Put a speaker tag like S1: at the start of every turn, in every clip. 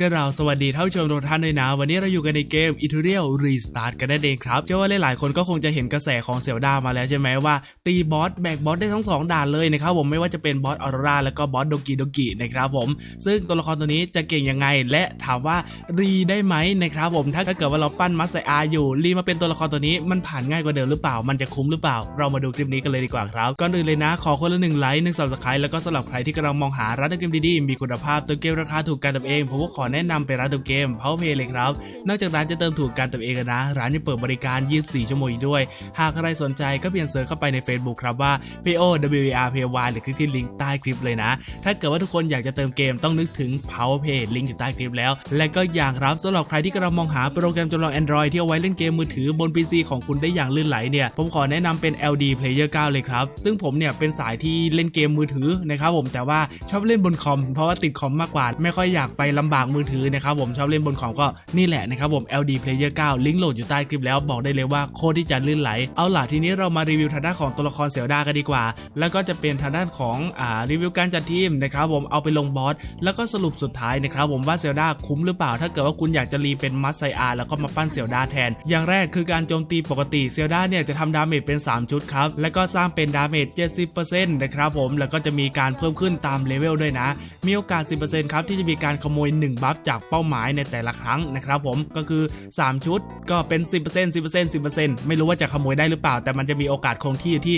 S1: ก็เราสวัสดีท่านผู้ชมทุกท่านด้วยนะ วันนี้เราอยู่กันในเกม e t e r i a l Restart กันนั่นเองครับเชื่อว่าหลายๆคนก็คงจะเห็นกระแสของเซลดามาแล้วใช่ไหมว่า ตีบอสแบกบอสได้ทั้ง 2 ด่านเลยนะครับผมไม่ว่าจะเป็นบอสออโรราแล้วก็บอสโดกิโดกินะครับผม ซึ่งตัวละครตัวนี้จะเก่งยังไง และถามว่ารีได้ไหมนะครับผมถ้าเกิดว่าเราปั้นมัสไซอาอยู่รีมาเป็นตัวละครตัวนี้มันผ่านง่ายกว่าเดิมหรือเปล่า มันจะคุ้มหรือเปล่า เรามาดูคลิปนี้กันเลยดีกว่าครับก่อนอื่นเลยนะ ขอคนละหนึ่งไลค์หนึ่งสับสไครต์แล้วก็สำหรับใครที่กำลังมองหาร้านเกมดีๆมีคุณภาพตัวเกมราคาถูกกันตัวเองผมก็ขอแนะนำไปร้านเตัวเกมเพาเพย์เลยครับ นอกจากร้านจะเติมถูกกันตัวเองนะ ร้านยังเปิดบริการ 24 ชั่วโมงอีกด้วย หากใครสนใจก็เพียงเสิร์ชเข้าไปใน Facebook ครับว่า PO W R P Y หรือคลิกที่ลิงก์ใต้คลิปเลยนะ ถ้าเกิดว่าทุกคนอยากจะเติมเกมต้องนึกถึง Power Pay ลิงก์อยู่ใต้คลิปแล้ว และก็อย่างครับสำหรับใครที่กำลังมองหาโปรแกรมจำลอง Android ที่เอาไว้เล่นเกมมือถือบน PC ของคุณได้อย่างลื่นไหลเนี่ยผมขอแนะนำเป็น LD Player 9 เลยครับ ซึ่งผมเนี่ยเป็นสายที่เล่นเกมมือถือนะครับผมแต่ว่าชอบเล่นบนคอมเพราะว่าติดคอมมากกว่าไม่ค่อยอยากไปลำบากมือถือนะครับผมชอบเล่นบนคอมก็นี่แหละนะครับผม LD Player 9 ลิงก์โหลดอยู่ใต้คลิปแล้วบอกได้เลยว่าโคตรที่จะลื่นไหล เอาล่ะทีนี้เรามารีวิวทางด้านของตัวละครเซลดากันดีกว่า แล้วก็จะเป็นทางด้านของอ่ารีวิวการจัดทีมนะครับผมเอาไปลงบอสแล้วก็สรุปสุดท้ายนะครับผมว่าเซลดาคุ้มหรือเปล่า ถ้าเกิดว่าคุณอยากจะรีเป็นมัสไซอาแล้วก็มาปั้นเซลดาแทน อย่างแรกคือการโจมตีปกติเซลดาเนี่ยจะทำดาเมจเป็น 3 ชุดครับแล้วก็สร้างเป็นดาเมจ70%นะครับผมแล้วก็จะมีการเพิ่มขึ้นตามเลเวลด้วยนะ มีโอกาส 10%ครับที่จะมีการขโมย 1 บัฟจากเป้าหมายในแต่ละครั้งนะครับผมก็คือ 3 ชุดก็เป็น 10% 10% 10%ไม่รู้ว่าจะขโมยได้หรือเปล่า แต่มันจะมีโอกาสคงที่ที่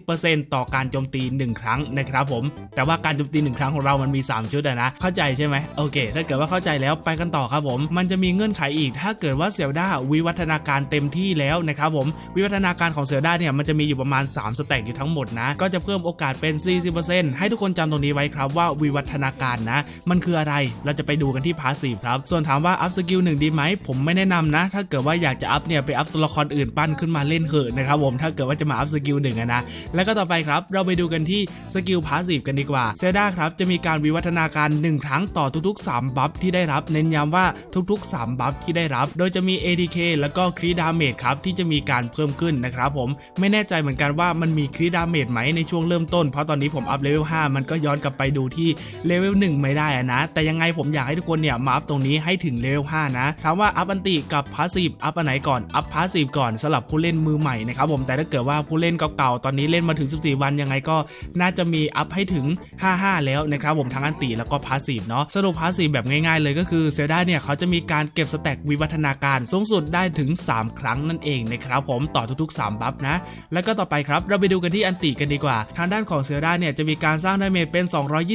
S1: 10%ต่อการโจมตี 1 ครั้งนะครับผม แต่ว่าการโจมตี 1 ครั้งของเรามันมี 3 ชุดอะนะ เข้าใจใช่ไหมโอเค ถ้าเกิดว่าเข้าใจแล้วไปกันต่อครับผม มันจะมีเงื่อนไขอีก ถ้าเกิดว่าเซลดาวิวัฒนาการเต็มที่แล้วนะครับผม วิวัฒนาการของเซลดาเนี่ยมันจะมีอยู่ประมาณ 3สแต็กอยู่ทั้งหมดนะ ก็จะเพิ่มโอกาสเป็น 40%ให้ทุกคนจำตรงนี้ไว้ครับว่าวิวัฒนาการนะ มันคืออะไรเราจะไปดูกันที่พาสซีฟครับ ส่วนถามว่าอัพสกิลหนึ่งดีไหมผมไม่แนะนำนะ ถ้าเกิดว่าอยากจะอัพเนี่ยไปอัพตัวละครอื่นปั้นขึ้นมาเล่นเถอะนะครับผมถ้าเกิดว่าจะมาอัพสกิลหนึ่งนะแล้วก็ต่อไปครับเราไปดูกันที่สกิลพาสซีฟกันดีกว่าเซลดาครับจะมีการวิวัฒนาการ 1 ครั้งต่อทุกๆ 3 บัฟที่ได้รับ เน้นย้ำว่าทุกๆ 3 บัฟที่ได้รับ โดยจะมี ADK แล้วก็ครีดาเมจครับที่จะมีการเพิ่มขึ้นนะครับผมไม่แน่ใจเหมือนกันว่ามันมีครีดาเมจไหมในช่วงเริ่มต้น เพราะตอนนี้ผมอัพเลเวล5มันก็ย้อนกลับไปดูที่เลเวล1ไม่ได้อะนะ แต่ยังไงผมอยากให้ทุกคนเนี่ยมาอัพตรงนี้ให้ถึงเลเวล5นะถามว่าอัพอันติกับพาสซีฟอัพอันไหนก่อนอัพพาสซีฟก่อนสำหรับผู้เล่นมือใหม่นะครับผมแต่ถ้าเกิดว่าผู้เล่นเก่าๆตอนนี้เล่นมาถึง 14 วันยังไงก็น่าจะมีอัพให้ถึง 55 แล้วนะครับผมทั้งอันติแล้วก็พาสซีฟเนาะสรุปพาสซีฟแบบง่ายๆ เลยก็คือเซลดาเนี่ยเขาจะมีการเก็บสแต็กวิวัฒนาการสูงสุดได้ถึง 3 ครั้งนั่นเองนะครับผมต่อทุกๆ 3 บัฟนะ แล้วก็ต่อไปครับเราไปดูกันที่อันติกันดีกว่า ทางด้านของเซลดาเนี่ยจะมีการสร้างดาเมจเป็น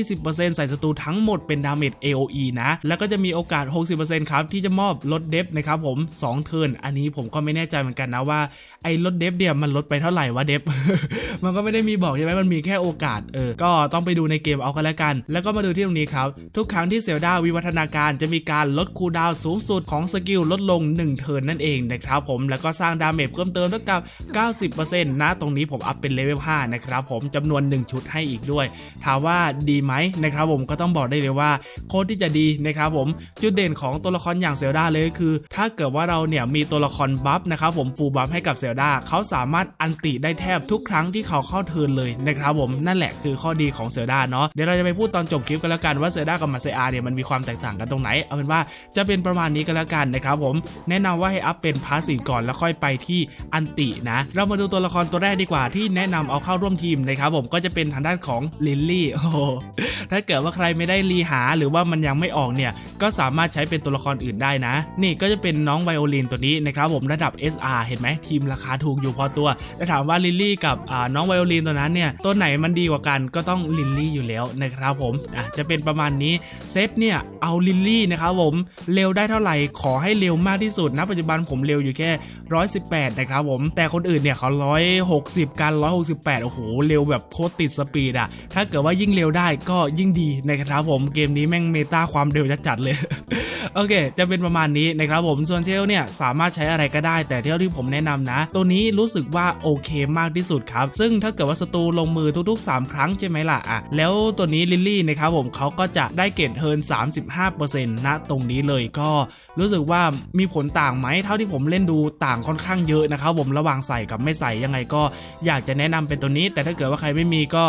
S1: 220%ใส่ศัตรูทั้งหมดเป็นดาเมจ AOE นะ แล้วก็จะมีโอกาส 60%ครับ ที่จะมอบลดเดฟนะครับผม 2 เทิร์นอันนี้ผมก็ไม่แน่ใจเหมือนกันนะว่าไอ้ลดเดฟเนี่ยมันลดไปเท่าไหร่วะเดฟมันก็ไม่ได้มีบอกใช่ไหมมันมีแค่โอกาสเออก็ต้องไปดูในเกมเอากันแล้วกัน แล้วก็มาดูที่ตรงนี้ครับ ทุกครั้งที่เซลดาวิวัฒนาการจะมีการลดคูลดาวสูงสุดของสกิลลดลง 1 เทิร์นนั่นเองนะครับผมแล้วก็สร้างดาเมจเพิ่มเติมเท่ากับ 90%นะตรงนี้ผมอัพเป็นเลเวล5นะครับผมจำนวน 1 ชุดให้อีกด้วย ถามว่าดีไหมนะครับผมมก็ต้องบอกได้เลยว่าโคตรที่จะดีนะครับผมจุดเด่นของตัวละครอย่างเซลดาเลยก็คือ ถ้าเกิดว่าเราเนี่ยมีตัวละครบัฟนะครับผมฟูลบัฟให้กับเซลดาเขาสามารถอันติได้แทบทุกครั้งที่เขาเข้าเทินเลยนะครับผมนั่นแหละคือข้อดีของเซลดาเนาะเดี๋ยวเราจะไปพูดตอนจบคลิปกันแล้วกันว่าเซลดากับมาเซอาเนี่ยมันมีความแตกต่างกันตรงไหน เอาเป็นว่าจะเป็นประมาณนี้กันแล้วกันนะครับผมแนะนำว่าให้อัพเป็นพาสซีฟก่อนแล้วค่อยไปที่อันตินะ เรามาดูตัวละครตัวแรกดีกว่าที่แนะนำเอาเข้าร่วมทีมนะครับผมก็จะเป็นทางด้านของลิลลี่โอ้ถ้าเกิดว่าใครไม่ได้รีหาหรือว่ามันยังไม่ออกเนี่ย ก็สามารถใช้เป็นตัวละครอื่นได้นะ นี่ก็จะเป็นน้องไวโอลินตัวนี้นะครับผมระดับ SR เห็นไหมทีมราคาถูกอยู่พอตัวแต่ถามว่าลิลลี่กับน้องไวโอลินตัวนั้นเนี่ยตัวไหนมันดีกว่ากันก็ต้องลิลลี่อยู่แล้วนะครับผมอะจะเป็นประมาณนี้เซตเนี่ยเอาลิลลี่นะครับผมเร็วได้เท่าไหร่ขอให้เร็วมากที่สุดนะปัจจุบันผมเร็วอยู่แค่ 118 นะครับผมแต่คนอื่นเนี่ยเขา 160 กัน 168 โอ้โหเร็วแบบโคตรติดสปีดอะถ้าเกิดว่ายิ่งเร็วได้ก็ยิ่งดีนะครับผมเกมนี้แม่งเมตาความเร็วจัดๆเลยโอเค จะเป็นประมาณนี้นะครับผม ส่วนเทลเนี่ยสามารถใช้อะไรก็ได้ แต่เที่ยวที่ผมแนะนำนะ ตัวนี้รู้สึกว่าโอเคมากที่สุดครับ ซึ่งถ้าเกิดว่าศัตรูลงมือทุก ๆ 3 ครั้งใช่ไหมล่ะอะ แล้วตัวนี้ลิลลี่นะครับผมเขาก็จะได้เกรดเทิร์น35%นะตรงนี้เลยก็รู้สึกว่ามีผลต่างไหมเท่าที่ผมเล่นดูต่างค่อนข้างเยอะนะครับผมระหว่างใส่กับไม่ใส่ยังไงก็อยากจะแนะนำเป็นตัวนี้ แต่ถ้าเกิดว่าใครไม่มีก็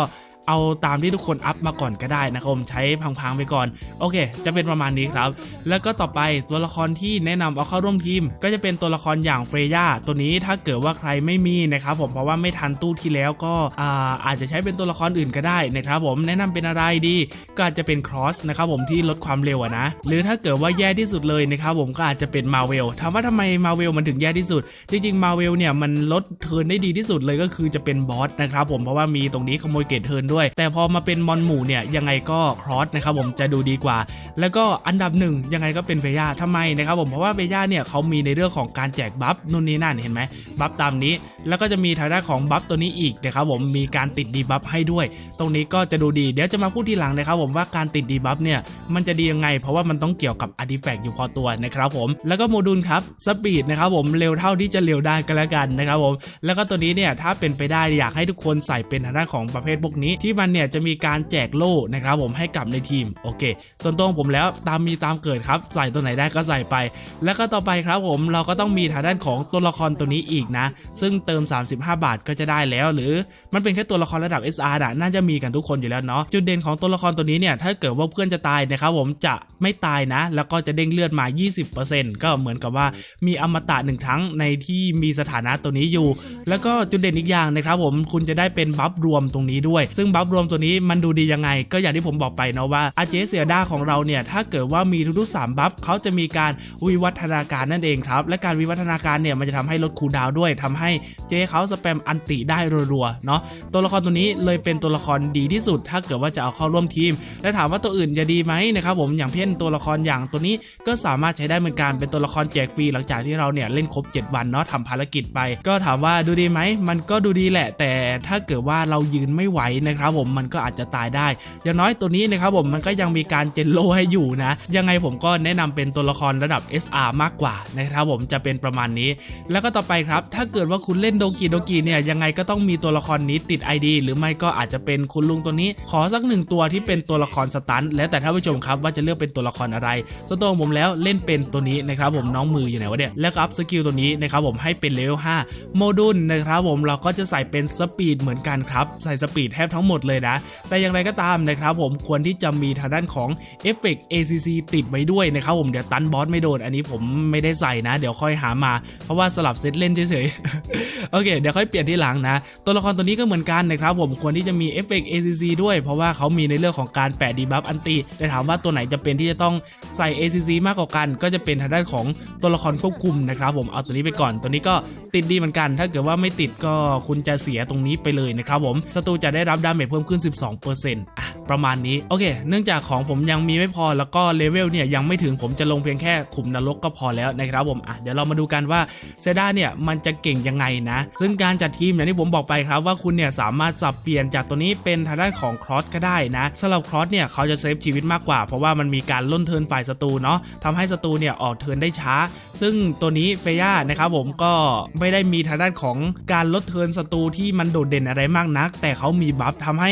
S1: เอาตามที่ทุกคนอัพมาก่อนก็ได้นะครับผมใช้พังๆไปก่อน โอเค จะเป็นประมาณนี้ครับ แล้วก็ต่อไปตัวละครที่แนะนำเอาเข้าร่วมทีม ก็จะเป็นตัวละครอย่างเฟรย่าตัวนี้ถ้าเกิดว่าใครไม่มีนะครับผมเพราะว่าไม่ทันตู้ที่แล้วก็อาอาจจะใช้เป็นตัวละครอื่นก็ได้นะครับผมแนะนำเป็นอะไรดี ก็อาจจะเป็นครอสนะครับผมที่ลดความเร็วนะ หรือถ้าเกิดว่าแย่ที่สุดเลยนะครับผมก็อาจจะเป็นมาเวลถามว่าทำไมมาเวลมันถึงแย่ที่สุด จริงๆมาเวลเนี่ยมันลดเทิร์นได้ดีที่สุดเลยก็คือจะเป็นบอสนะครับผมเพราะว่ามีตรงนี้ขโมยเกรดเทิร์นด้วย แต่พอมาเป็นมอนหมู่เนี่ยยังไงก็ครอสนะครับผมจะดูดีกว่า แล้วก็อันดับหนึ่งยังไงก็เป็นเฟย่าทำไมนะครับผมเพราะว่าเฟย่าเนี่ยเขามีในเรื่องของการแจกบัฟนู่นนี่นั่นเห็นไหมบัฟตามนี้ แล้วก็จะมีทางด้านของบัฟตัวนี้อีกนะครับผมมีการติดดีบัฟให้ด้วย ตรงนี้ก็จะดูดีเดี๋ยวจะมาพูดทีหลังนะครับผมว่าการติดดีบัฟเนี่ยมันจะดียังไง เพราะว่ามันต้องเกี่ยวกับอาร์ติแฟกต์อยู่พอตัวนะครับผมแล้วก็โมดูลครับสปีดนะครับผมเร็วเท่าที่จะเร็วได้ก็แล้วกันนะครับผมแล้วก็ตัวนี้เนี่ยถ้าเป็นไปได้อยากให้ทุกคนใส่เป็นทางด้านของประเภทพวกนี้ที่มันเนี่ยจะมีการแจกโล่นะครับผมให้กับในทีมโอเค ส่วนตัวผมแล้วตามมีตามเกิดครับ ใส่ตัวไหนได้ก็ใส่ไป แล้วก็ต่อไปครับผมเราก็ต้องมีทางด้านของตัวละครตัวนี้อีกนะ ซึ่งเติม 35 บาทก็จะได้แล้ว หรือมันเป็นแค่ตัวละครระดับ SR อะน่าจะมีกันทุกคนอยู่แล้วเนาะจุดเด่นของตัวละครตัวนี้เนี่ยถ้าเกิดว่าเพื่อนจะตายนะครับผมจะไม่ตายนะ แล้วก็จะเด้งเลือดมา 20%ก็เหมือนกับว่ามีอมตะหนึ่งครั้งในที่มีสถานะตัวนี้อยู่ แล้วก็จุดเด่นอีกอย่างนะครับผมคุณจะได้เป็นบัฟรวมตรงนี้ด้วย ซึ่งบัฟรวมตัวนี้มันดูดียังไง ก็อย่างที่ผมบอกไปเนาะว่าอาเจเซียดาของเราเนี่ยถ้าเกิดว่ามีทุกๆ3บัฟเขาจะมีการวิวัฒนาการนั่นเองครับ และการวิวัฒนาการเนี่ยมันจะทำให้ลดคูดาวด้วยทำให้เจเขาสแปมอันติได้รัวๆเนาะตัวละครตัวนี้เลยเป็นตัวละครดีที่สุด ถ้าเกิดว่าจะเอาเข้าร่วมทีม และถามว่าตัวอื่นจะดีไหมนะครับผมอย่างเช่นตัวละครอย่างตัวนี้ก็สามารถใช้ได้เหมือนกันเป็นตัวละครแจกฟรีหลังจากที่เราเนี่ยเล่นครบ 7 วันเนาะทำภารกิจไป ก็ถามว่าดูดีไหมมันก็ดูดีแหละ แต่ถ้าเกิดว่าเรายืนไม่ไหวนะครับครับผมมันก็อาจจะตายได้ อย่างน้อยตัวนี้นะครับผมมันก็ยังมีการเจนโลให้อยู่นะ ยังไงผมก็แนะนำเป็นตัวละครระดับ SR มากกว่านะครับผมจะเป็นประมาณนี้ แล้วก็ต่อไปครับ ถ้าเกิดว่าคุณเล่นโดกิโดกิเนี่ยยังไงก็ต้องมีตัวละครนี้ติด ID หรือไม่ก็อาจจะเป็นคุณลุงตัวนี้ ขอสักหนึ่งตัวที่เป็นตัวละครสตันแล้วแต่ท่านผู้ชมครับว่าจะเลือกเป็นตัวละครอะไรส่วนตัวผมแล้วเล่นเป็นตัวนี้นะครับผมน้องมืออยู่ไหนวะเนี่ยแล้วก็อัพสกิลตัวนี้นะครับผมให้เป็นเลเวล5โมดูลนะครับผมเราก็จะใส่เป็นสปีดเหมือนกันครับใส่สปีดแทบทั้งหมดเลยนะ แต่อย่างไรก็ตามนะครับผมควรที่จะมีทางด้านของเอฟเฟกต์ ACC ติดไว้ด้วยนะครับผมเดี๋ยวตันบอสไม่โดน อันนี้ผมไม่ได้ใส่นะ เดี๋ยวค่อยหามา เพราะว่าสลับเซตเล่นเฉยๆ โอเค เดี๋ยวค่อยเปลี่ยนที่หลังนะ ตัวละครตัวนี้ก็เหมือนกันนะครับผมควรที่จะมีเอฟเฟกต์ ACC ด้วย เพราะว่าเขามีในเรื่องของการแปะดีบัฟอันติแต่ถามว่าตัวไหนจะเป็นที่จะต้องใส่ ACC มากกว่ากัน ก็จะเป็นทางด้านของตัวละครควบคุมนะครับผมเอาตัวนี้ไปก่อนตัวนี้ก็ ติดดีเหมือนกัน ถ้าเกิดว่าไม่ติดก็คุณจะเสียตรงนี้ไปเลยนะครับผมศัตรูจะได้รับดาเมจเพิ่มขึ้น 12%อะประมาณนี้โอเค เนื่องจากของผมยังมีไม่พอแล้วก็เลเวลเนี่ยยังไม่ถึงผมจะลงเพียงแค่ขุมนรกก็พอแล้วนะครับผมอะเดี๋ยวเรามาดูกันว่าเซด้าเนี่ยมันจะเก่งยังไงนะ ซึ่งการจัดทีมอย่างที่ผมบอกไปครับว่าคุณเนี่ยสามารถสับเปลี่ยนจากตัวนี้เป็นทางด้านของครอสก็ได้นะสำหรับครอสเนี่ยเขาจะเซฟชีวิตมากกว่า เพราะว่ามันมีการล่นเทินฝ่ายศัตรูเนาะทำให้ศัตรูเนี่ยออกเทินได้ช้า ซึ่งตัวนี้เฟย่านะครับผมก็ไม่ได้มีทางด้านของการลดเทินศัตรูที่มันโดดเด่นอะไรมากนัก แต่เขามีบัฟทำให้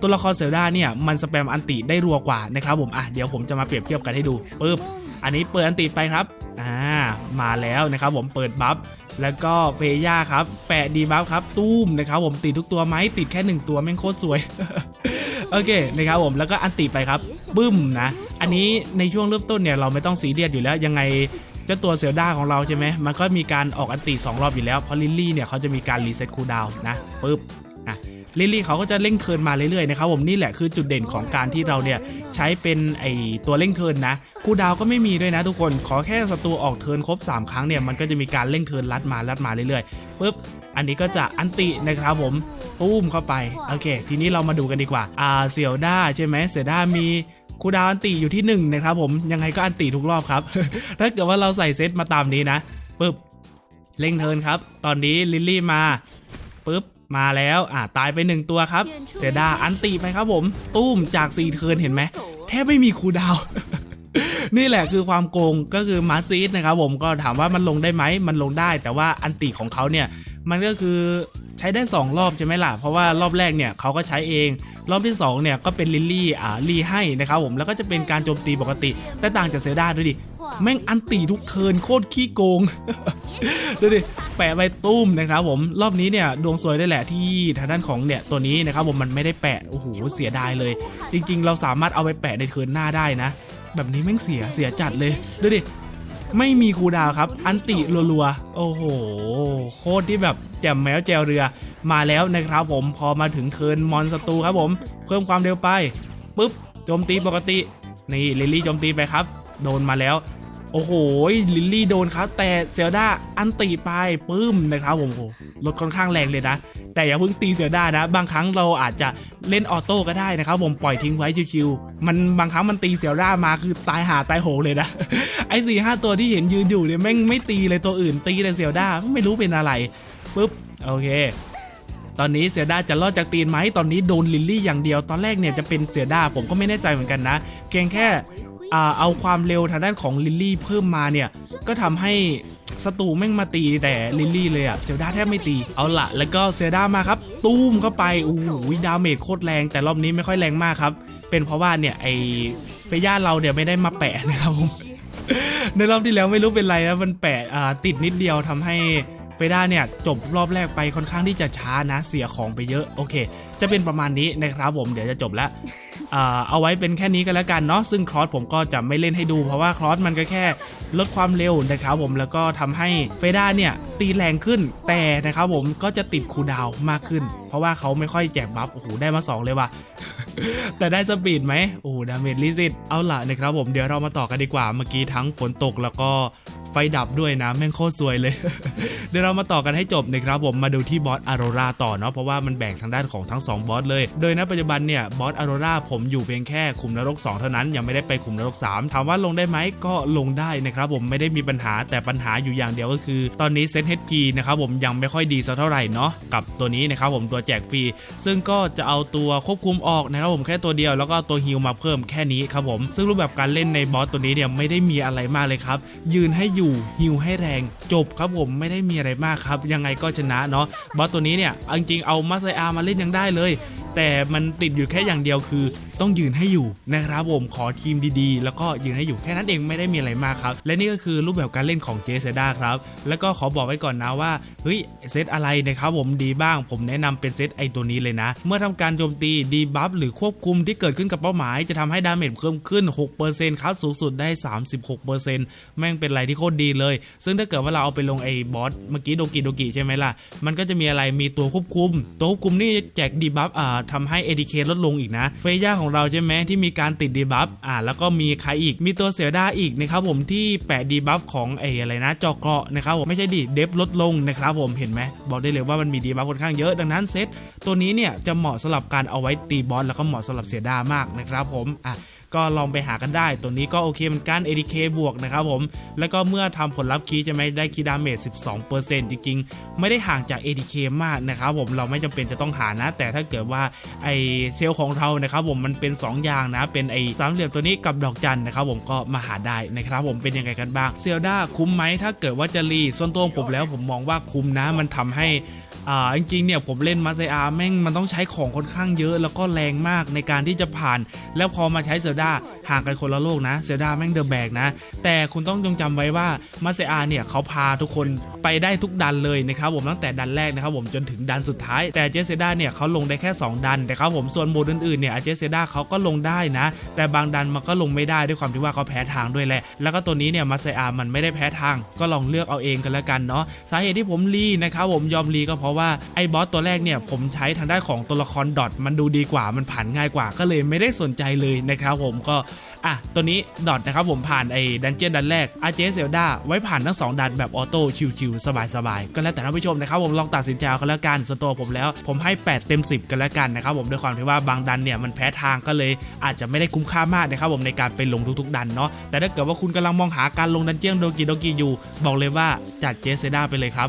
S1: ตัวละครเซลดาเนี่ยมันสแปมอันติได้รัวกว่านะครับผมอะเดี๋ยวผมจะมาเปรียบเทียบกันให้ดูปึ๊บอันนี้เปิดอันติไปครับอ่ามาแล้วนะครับผมเปิดบัฟแล้วก็เฟย่าครับ แปะดีบัฟครับตุ้มนะครับผมติดทุกตัวไหมติดแค่หนึ่งตัวแม่งโคตรสวย โอเคนะครับผมแล้วก็อันติไปครับบึ้มนะ อันนี้ในช่วงเริ่มต้นเนี่ยเราไม่ต้องซีเรียสอยู่แล้วยังไง เจ้าตัวเซลดาของเราใช่ไหมมันก็มีการออกอันติ2รอบอยู่แล้ว เพราะลิลลี่เนี่ยเขาจะมีการรีเซ็ตคูลดาวน์นะปึ๊บอะลิลลี่เขาก็จะเร่งเทิร์นมาเรื่อยๆนะครับผมนี่แหละคือจุดเด่นของการที่เราเนี่ยใช้เป็นไอตัวเร่งเทิร์นนะคูดาวก็ไม่มีด้วยนะทุกคนขอแค่ศัตรูออกเทิร์นครบ 3 ครั้งเนี่ยมันก็จะมีการเร่งเทิร์นลัดมาลัดมาเรื่อยๆปึ๊บอันนี้ก็จะอันตินะครับผมปุ้มเข้าไปโอเค ทีนี้เรามาดูกันดีกว่าอ่าเซียวด้าใช่ไหมเซียวด้ามี คูดาวอันติอยู่ที่1นะครับผมยังไงก็อันติทุกรอบครับ ถ้าเกิดว่าเราใส่เซตมาตามนี้นะปึ๊บเร่งเทินครับ ตอนนี้ลิลลี่มาปึ๊บมาแล้วอ่าตายไปหนึ่งตัวครับเซียวด้าอันติไปครับผมตุ้มจาก4เทินเห็นไหมแทบไม่มีคูดาวน์นี่แหละคือความโกงก็คือมาซีดนะครับผมก็ถามว่ามันลงได้ไหมมันลงได้ แต่ว่าอันติของเขาเนี่ย มันก็คือ ใช้ได้ 2 รอบใช่ไหมล่ะ เพราะว่ารอบแรกเนี่ยเขาก็ใช้เอง รอบที่2เนี่ยก็เป็นลิลลี่อ่ารีให้นะครับผมแล้วก็จะเป็นการโจมตีปกติ แต่ต่างจากเซลดาด้วยดิแม่งอันติทุกเทิร์นโคตรขี้โกงดูดิแปะไปตุ้มนะครับผมรอบนี้เนี่ยดวงซวยได้แหละที่ทางด้านของเนี่ยตัวนี้นะครับผมมันไม่ได้แปะโอ้โหเสียดายเลย จริง ๆ เราสามารถเอาไปแปะในเทิร์นหน้าได้นะ แบบนี้แม่งเสียเสียจัดเลยดูดิ ไม่มีคูดาวครับ อันติรัวๆ โอ้โห โคตรที่แบบแจ่มแมวแจวเรือมาแล้วนะครับผมพอมาถึงเทินมอนสตูครับผม เพิ่มความเร็วไปปุ๊บโจมตีปกติ นี่ลิลลี่โจมตีไปครับ โดนมาแล้ว โอ้โห ลิลลี่โดนครับแต่เซลดาอันติไปปึ้มนะครับผมโอ้ลดค่อนข้างแรงเลยนะ แต่อย่าเพิ่งตีเซลดานะ บางครั้งเราอาจจะเล่นออโต้ก็ได้นะครับผมปล่อยทิ้งไว้ชิวๆมันบางครั้งมันตีเซลดามาคือตายหาตายโหงเลยนะไอ้สี่ห้าตัวที่เห็นยืนอยู่เนี่ยแม่งไม่ตีเลยตัวอื่นตีแต่เซลดาไม่รู้เป็นอะไรปุ๊บโอเคตอนนี้เสียดาจะรอดจากตีนไหมตอนนี้โดนลิลลี่อย่างเดียว ตอนแรกเนี่ยจะเป็นเสียดาผมก็ไม่แน่ใจเหมือนกันนะ เพียงแค่ เอาความเร็วทางด้านของลิลลี่เพิ่มมาเนี่ยก็ทำให้ศัตรูแม่งมาตีแต่ลิลลี่เลยอะเซลดาแทบไม่ตีเอาละแล้วก็เซลดามาครับ ตูมเข้าไปโอ้โหดาเมจโคตรแรงแต่รอบนี้ไม่ค่อยแรงมากครับ เป็นเพราะว่าเนี่ยไอเฟย่าเราเนี่ยไม่ได้มาแปะนะครับผมในรอบที่แล้วไม่รู้เป็นไรนะมันแปะติดนิดเดียวทำให้ เฟด้าเนี่ยจบรอบแรกไปค่อนข้างที่จะช้านะเสียของไปเยอะโอเค จะเป็นประมาณนี้นะครับผมเดี๋ยวจะจบแล้วเอาไว้เป็นแค่นี้ก็แล้วกันเนาะซึ่งครอสผมก็จะไม่เล่นให้ดู เพราะว่าครอสมันก็แค่ลดความเร็วนะครับผมแล้วก็ทำให้เฟด้าเนี่ยตีแรงขึ้นแต่นะครับผมก็จะติดคูดาวมากขึ้น เพราะว่าเขาไม่ค่อยแจกบัฟโอ้โหได้มาสองเลยว่ะแต่ได้สปีดไหมโอ้ดาเมจลิซิตเอาล่ะนะครับผมเดี๋ยวเรามาต่อกันดีกว่าเมื่อกี้ทั้งฝนตกแล้วก็ ฟดับด้วยนะแม่งโคตรสวยเลย เดี๋ยวเรามาต่อกันให้จบนะครับผมมาดูที่บอสอารราต่อเนาะเพราะว่ามันแบ่งทางด้านของทั้ง 2 บอสเลย โดยณปัจจุบันเนี่ยบอสอารราผมอยู่เพียงแค่ขุมนรก 2 เท่านั้นยังไม่ได้ไปขุมนรก 3 ถามว่าลงได้ไหมก็ลงได้นะครับผมไม่ได้มีปัญหาแต่ปัญหาอยู่อย่างเดียวก็คือ ตอนนี้เซต HP นะครับผมยังไม่ค่อยดีสักเท่าไหร่เนาะกับตัวนี้นะครับผมตัวแจกฟรีซึ่งก็จะเอาตัวควบคุมออกนะครับผมแค่ตัวเดียวแล้วก็เอาตัวฮิลมาเพิ่มแค่นี้ครับผมซึ่งรูปแบบการเล่นในบอสตัวนี้เนี่ยไม่ได้มีอะไรมากเลยครับยืนให้อยู่ฮิวให้แรงจบครับผมไม่ได้มีอะไรมากครับ ยังไงก็ชนะเนาะบอสตัวนี้เนี่ยจริงๆเอามาไซอามาเล่นยังได้เลย แต่มันติดอยู่แค่อย่างเดียวคือ ต้องยืนให้อยู่นะครับผมขอทีมดีๆ แล้วก็ยืนให้อยู่แค่นั้นเองไม่ได้มีอะไรมากครับ และนี่ก็คือรูปแบบการเล่นของเจเซดาครับ แล้วก็ขอบอกไว้ก่อนนะว่าเฮ้ยเซตอะไรนะครับผมดีบ้าง ผมแนะนำเป็นเซตไอตัวนี้เลยนะ เมื่อทำการโจมตีดีบัฟหรือควบคุมที่เกิดขึ้นกับเป้าหมาย จะทำให้ดาเมจเพิ่มขึ้น 6%ครับสูงสุดได้ 36%แม่งเป็นอะไรที่โคตรดีเลย ซึ่งถ้าเกิดว่าเราเอาไปลงไอ้บอสเมื่อกี้โดกิโดกิใช่ไหมล่ะมันก็จะมีอะไรมีตัวควบคุม ตัวควบคุมนี่แจกดีบัฟอ่าทำให้ ADK ลดลงอีกนะ เฟย่าของเราใช่ไหมที่มีการติดดีบัฟอ่าแล้วก็มีใครอีกมีตัวเสียด้าอีกนะครับผมที่แปะดีบัฟของไอ้อะไรนะจอเกาะนะครับผมไม่ใช่ดิเดฟลดลงนะครับผมเห็นไหมบอกได้เลยว่ามันมีดีบัฟค่อนข้างเยอะดังนั้นเซตตัวนี้เนี่ยจะเหมาะสำหรับการเอาไว้ตีบอสแล้วก็เหมาะสำหรับเสียด้ามากนะครับผมอะก็ลองไปหากันได้ ตัวนี้ก็โอเคเหมือนกัน ADK บวกนะครับผม แล้วก็เมื่อทำผลลัพธ์คีย์จะไม่ได้คีย์ดาเมจ 12%จริง ๆ ไม่ได้ห่างจาก ADK มากนะครับผมเราไม่จำเป็นจะต้องหานะ แต่ถ้าเกิดว่าไอเซลล์ของเรานะครับผมมันเป็น 2 อย่างนะ เป็นไอสามเหลี่ยมตัวนี้กับดอกจันนะครับผมก็มาหาได้นะครับผมเป็นยังไงกันบ้างเซลดาคุ้มไหมถ้าเกิดว่าจะรีส่วนตัวของผมแล้วผมมองว่าคุ้มนะมันทำให้ อ่าจริงๆเนี่ยผมเล่นมาเซอาแม่งมันต้องใช้ของค่อนข้างเยอะ แล้วก็แรงมากในการที่จะผ่าน แล้วพอมาใช้เซลดาห่างกันคนละโลกนะเซลดาแม่งเดอะแบกนะ แต่คุณต้องจงจำไว้ว่ามาเซอาเนี่ยเขาพาทุกคนไปได้ทุกดันเลยนะครับผมตั้งแต่ดันแรกนะครับผมจนถึงดันสุดท้าย แต่เจสเซดาเนี่ยเขาลงได้แค่ 2 ดันนะครับผมส่วนโหมดอื่นๆเนี่ยเจสเซดาเขาก็ลงได้นะ แต่บางดันมันก็ลงไม่ได้ด้วยความที่ว่าเขาแพ้ทางด้วยแหละ แล้วก็ตัวนี้เนี่ยมาเซอามันไม่ได้แพ้ทาง ก็ลองเลือกเอาเองกันแล้วกันเนาะสาเหตุที่ผมรีนะครับผมยอมรีก็เพราะว่าไอ้บอสตัวแรกเนี่ยผมใช้ทางด้านของตัวละครดอทมันดูดีกว่ามันผ่านง่ายกว่าก็เลยไม่ได้สนใจเลยนะครับผมก็อะตัวนี้ดอทนะครับผมผ่านไอ้ดันเจียนดันแรกอาเจเซลดาไว้ผ่านทั้งสองดันแบบออโต้ชิวๆสบายๆ ก็แล้วแต่ท่านผู้ชมนะครับผมลองตัดสินใจเอากันแล้วกันส่วนตัวผมแล้วผมให้ 8 เต็ม 10 กันแล้วกันนะครับผมด้วยความที่ว่าบางดันเนี่ยมันแพ้ทางก็เลยอาจจะไม่ได้คุ้มค่ามากนะครับผมในการไปลงทุกๆดันเนาะแต่ถ้าเกิดว่าคุณกำลังมองหาการลงดันเจียงโดกิโดกิอยู่ บอกเลยว่าจัดเจเซดาไปเลยครับ